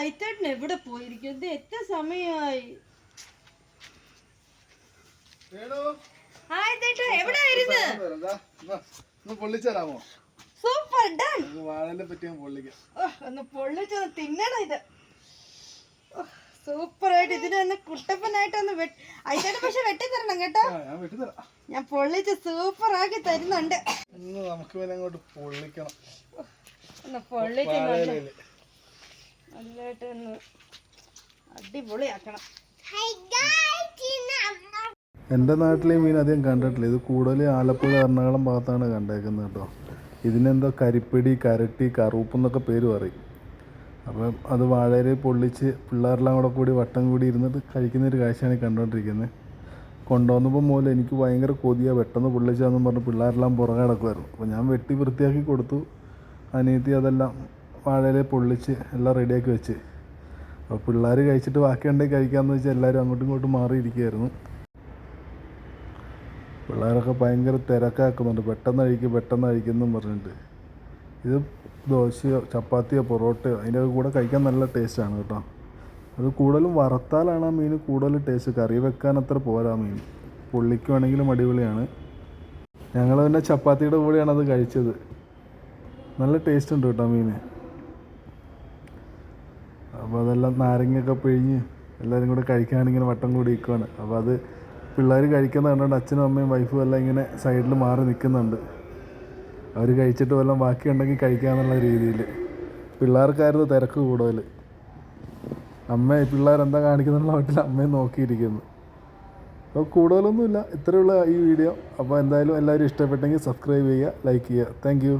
അയത്തേട്ടൻ എവിടെ പോയിരിക്കും? ഇത് എത്ര സമയമായി? എവിടെ ആയിരുന്നു ഒന്ന് പൊള്ളിച്ചരാമോ? സൂപ്പർ ഡൺ വാഴനെ പറ്റി ഞാൻ പൊള്ളിക്കാം. ഒന്ന് പൊള്ളിച്ചൊന്ന് തിന്നണം ഇത്. സൂപ്പർ ആയിട്ട് ഇതിനെ ഒന്ന് കുട്ടപ്പനായിട്ട് ഒന്ന് പക്ഷെ വെട്ടി തരണം കേട്ടോ ഞാൻ ഞാൻ പൊള്ളിച്ച് സൂപ്പർ ആക്കി തരുന്നുണ്ട്. നമുക്ക് പിന്നെ അങ്ങോട്ട് പൊള്ളിക്കണം. ഒന്ന് പൊള്ളിച്ച്. നല്ലതായിട്ട് ഒന്ന് അടിപൊളിയാക്കണം. എന്റെ നാട്ടിലെ മീൻ അധികം കണ്ടിട്ടില്ല. ഇത് കൂടുതൽ ആലപ്പുഴ എറണാകുളം ഭാഗത്താണ് കണ്ടേക്കുന്നത് കേട്ടോ. ഇതിനെന്തോ കരിപ്പിടി കരട്ടി കറുപ്പ് എന്നൊക്കെ പേര് പറയും. അപ്പം അത് വാഴയിൽ പൊള്ളിച്ച് പിള്ളേരെല്ലാം കൂടെ കൂടി വട്ടം കൂടി ഇരുന്നിട്ട് കഴിക്കുന്ന ഒരു കാഴ്ചയാണ് ഈ കണ്ടുകൊണ്ടിരിക്കുന്നത്. കൊണ്ടുവന്നപ്പോൾ മുതൽ എനിക്ക് ഭയങ്കര കൊതിയാണ് പെട്ടെന്ന് പൊള്ളിച്ചാന്നും പറഞ്ഞ് പിള്ളേരെല്ലാം പുറകെ കിടക്കുമായിരുന്നു അപ്പോൾ ഞാൻ വെട്ടി വൃത്തിയാക്കി കൊടുത്തു. അനിയത്തി അതെല്ലാം വാഴയില പൊള്ളിച്ച് എല്ലാം റെഡിയാക്കി വെച്ച്. അപ്പോൾ പിള്ളേർ കഴിച്ചിട്ട് ബാക്കി ഉണ്ടെങ്കിൽ കഴിക്കാമെന്ന് വെച്ചാൽ എല്ലാവരും അങ്ങോട്ടും ഇങ്ങോട്ടും മാറിയിരിക്കുകയായിരുന്നു. പിള്ളേരൊക്കെ ഭയങ്കര തിരക്കാക്കുന്നുണ്ട്. പെട്ടെന്ന് കഴിക്കും പെട്ടെന്ന് കഴിക്കുമെന്നും പറഞ്ഞിട്ട്. ഇത് ദോശയോ ചപ്പാത്തിയോ പൊറോട്ടയോ അതിന്റെ കൂടെ കഴിക്കാൻ നല്ല ടേസ്റ്റാണ് കേട്ടോ. അത് കൂടുതലും വറുത്താലാണ് ആ മീൻ കൂടുതൽ ടേസ്റ്റ് കറി വെക്കാൻ അത്ര പോരാ മീൻ. പുള്ളിക്കുവാണെങ്കിലും അടിപൊളിയാണ്. ഞങ്ങൾ പിന്നെ ചപ്പാത്തിയുടെ കൂടെയാണ് അത് കഴിച്ചത്. നല്ല ടേസ്റ്റ് ഉണ്ട് കേട്ടോ മീൻ അപ്പോൾ അതെല്ലാം നാരങ്ങയൊക്കെ പിഴിഞ്ഞ് എല്ലാവരും കൂടെ കഴിക്കാനിങ്ങനെ വട്ടം കൂടി നിൽക്കുകയാണ് അപ്പോൾ അത് പിള്ളേർ കഴിക്കുന്ന കണ്ടുകൊണ്ട് അച്ഛനും അമ്മയും വൈഫും എല്ലാം ഇങ്ങനെ സൈഡിൽ മാറി നിൽക്കുന്നുണ്ട് അവർ കഴിച്ചിട്ട് വല്ലതും ബാക്കിയുണ്ടെങ്കിൽ കഴിക്കാന്നുള്ള രീതിയിൽ പിള്ളേർക്കായിരുന്നു തിരക്ക് കൂടുതൽ അമ്മ പിള്ളേരെന്താ കാണിക്കുന്നുള്ള വീട്ടിൽ അമ്മയും നോക്കിയിരിക്കുന്നു. അപ്പോൾ കൂടുതലൊന്നുമില്ല ഇത്രയുള്ള ഈ വീഡിയോ അപ്പോൾ എന്തായാലും എല്ലാവരും ഇഷ്ടപ്പെട്ടെങ്കിൽ സബ്സ്ക്രൈബ് ചെയ്യുക ലൈക്ക് ചെയ്യുക. താങ്ക്